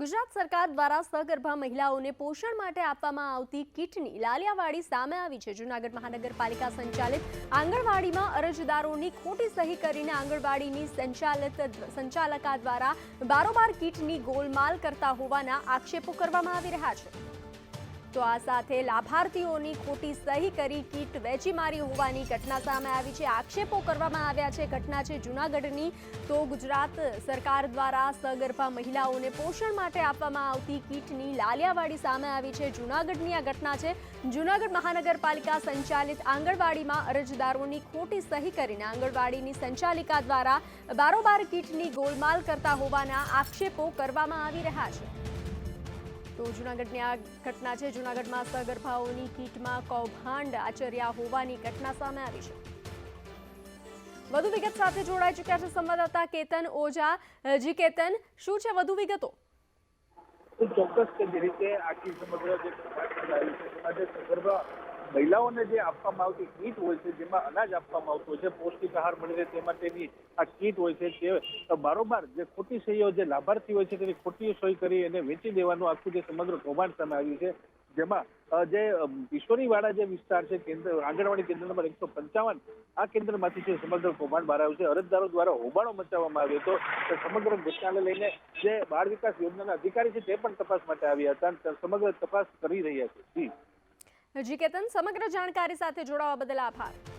ગુજરાત સરકાર દ્વારા સગર્ભા મહિલાઓને પોષણ માટે આપવામાં આવતી કીટની લાલિયાવાડી સામે આવી છે. જૂનાગઢ મહાનગરપાલિકા સંચાલિત આંગણવાડીમાં અરજદારોની ખોટી સહી કરીને આંગણવાડીની સંચાલક સંચાલકા દ્વારા બારોબાર કીટની ગોલમાલ કરતા હોવાના આક્ષેપો કરવામાં આવી રહ્યા છે. તો આ સાથે લાભાર્થીઓની ખોટી સહી કરી કીટ વેચી મારી હોવાની ઘટના સામે આવી છે. આક્ષેપો કરવામાં આવ્યા છે. ઘટના છે જૂનાગઢની. તો ગુજરાત સરકાર દ્વારા સગર્ભા મહિલાઓને પોષણ માટે આપવામાં આવતી કીટની લાલિયાવાડી સામે આવી છે. જૂનાગઢની આ ઘટના છે. જૂનાગઢ મહાનગરપાલિકા સંચાલિત આંગણવાડીમાં અરજદારોની ખોટી સહી કરીને આંગણવાડીની સંચાલિકા દ્વારા બારોબાર કીટની ગોલમાલ કરતા હોવાના આક્ષેપો કરવામાં આવી રહ્યા છે. તો જૂનાગઢની આ ઘટના છે. જૂનાગઢમાં સગર્ભાઓની કીટમાં કૌભાંડ આચર્યા હોવાની ઘટના સામે આવી છે. વધુ વિગત સાથે જોડાઈ ચૂક્યા છે સંવાદદાતા કેતન અ, જી કેતન શું છે વધુ વિગતો? ચોક્કસ કે જે રીતે આખી સમગ્ર જે છે મહિલાઓને જે આપવામાં આવતી કીટ હોય છે, જેમાં અનાજ આપવામાં આવતું હોય છે, પૌષ્ટિક આહાર મળી રહે તે માટેની આ કીટ હોય છે, તે બારોબાર જે ખોટી સહીઓ જે લાભાર્થી હોય છે, તેની ખોટી સહી કરી એને વેચી દેવાનું આખું જે સમગ્ર કૌભાંડ સામે આવ્યું છે. જેમાં જે કિશોરીવાડા જે વિસ્તાર છે, કેન્દ્ર, આંગણવાડી કેન્દ્ર નંબર એકસો પંચાવન, આ કેન્દ્રમાંથી છે સમગ્ર કૌભાંડ બહાર આવ્યું છે. અરજદારો દ્વારા હોબાળો મચાવવામાં આવ્યો હતો. તો સમગ્ર ઘટનાને લઈને જે બાળ વિકાસ યોજનાના અધિકારી છે, તે પણ તપાસ માટે આવ્યા હતા સમગ્ર તપાસ કરી રહ્યા છે. જી. જી કેતન સમગ્ર જાણકારી સાથે જોડાવા બદલ આભાર.